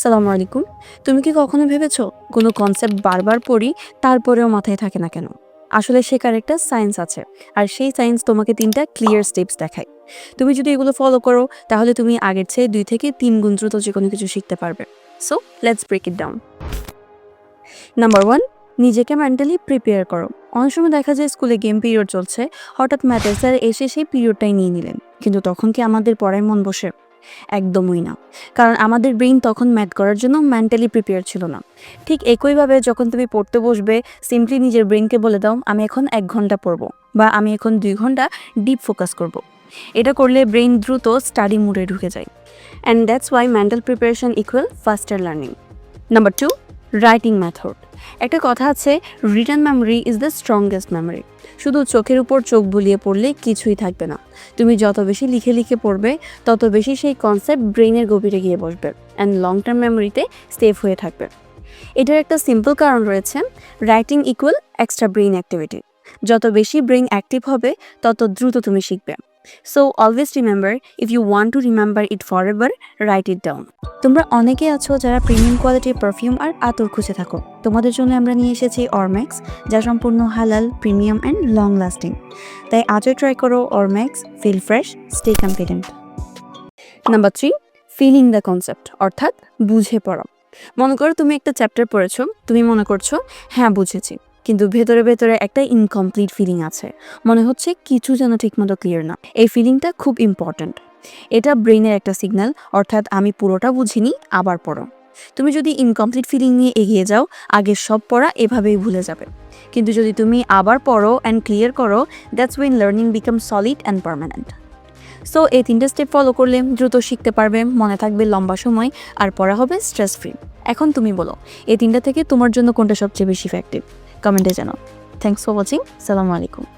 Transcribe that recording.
সালামু আলাইকুম। তুমি কি কখনো ভেবেছো কোনো কনসেপ্ট বারবার পড়ি তারপরেও মাথায় থাকে না কেন? আসলে শেখার একটা সায়েন্স আছে আর সেই সায়েন্স তোমাকে তিনটা ক্লিয়ার স্টেপস দেখায়। তুমি যদি এগুলো ফলো করো তাহলে তুমি আগের চেয়ে দুই থেকে তিন গুণ দ্রুত যে কোনো কিছু শিখতে পারবে। So let's break it down number one নিজেকে মেন্টালি প্রিপেয়ার করো। অনেক সময় দেখা যায় স্কুলে গেম পিরিয়ড চলছে, হঠাৎ ম্যাথের স্যার এসে সেই পিরিয়ডটাই নিয়ে নিলেন। কিন্তু তখন কি আমাদের পড়ায় মন বসে? একদমই না। কারণ আমাদের ব্রেইন তখন ম্যাথ করার জন্য মেন্টালি প্রিপেয়ার ছিল না। ঠিক একইভাবে যখন তুমি পড়তে বসবে সিম্পলি নিজের ব্রেনকে বলে দাও, আমি এখন এক ঘণ্টা পড়ব বা আমি এখন দুই ঘণ্টা ডিপ ফোকাস করব। এটা করলে ব্রেইন দ্রুত স্টাডি মুডে ঢুকে যায়। And that's why mental preparation equal faster learning number two writing method একটা কথা আছে written memory is the strongest memory শুধু চোখের উপর চোখ বুলিয়ে পড়লে কিছুই থাকবে না। তুমি যত বেশি লিখে লিখে পড়বে, তত বেশি সেই কনসেপ্ট ব্রেইনের গভীরে গিয়ে বসবে অ্যান্ড লং টার্ম মেমোরিতে সেভ হয়ে থাকবে। এটার একটা সিম্পল কারণ রয়েছে writing equal extra brain activity যত বেশি ব্রেইন অ্যাক্টিভ হবে, তত দ্রুত তুমি শিখবে। So always remember if you want to remember it forever write it down তোমরা অনেকে আছো যারা প্রিমিয়াম কোয়ালিটির পারফিউম আর আতর খুঁজে থাকো। তোমাদের জন্য আমরা নিয়ে এসেছি অরম্যাক্স যা সম্পূর্ণ হালাল প্রিমিয়াম অ্যান্ড লং লাস্টিং তাই আজও ট্রাই করো অরম্যাক্স feel fresh stay confident number three feeling the concept অর্থাৎ বুঝে পড়া। মনে করো তুমি একটা চ্যাপ্টার পড়েছো তুমি মনে করছ হ্যাঁ বুঝেছি। কিন্তু ভেতরে ভেতরে একটা ইনকমপ্লিট ফিলিং আছে। মনে হচ্ছে কিছু যেন ঠিকমতো ক্লিয়ার না। এই ফিলিংটা খুব ইম্পর্ট্যান্ট এটা ব্রেইনের একটা সিগন্যাল অর্থাৎ আমি পুরোটা বুঝিনি, আবার পড়ো। তুমি যদি ইনকমপ্লিট ফিলিং নিয়ে এগিয়ে যাও, আগে সব পড়া এভাবেই ভুলে যাবে। কিন্তু যদি তুমি আবার পড়ো অ্যান্ড ক্লিয়ার করো that's when learning become solid and permanent so এই তিনটে স্টেপ ফলো করলে দ্রুত শিখতে পারবে, মনে থাকবে লম্বা সময়, আর পড়া হবে স্ট্রেস ফ্রি এখন তুমি বলো, এই তিনটা থেকে তোমার জন্য কোনটা সবচেয়ে বেশি ইফেক্টিভ কমেন্টে জানাও। থ্যাংকস ফর ওয়াচিং সালামু আলাইকুম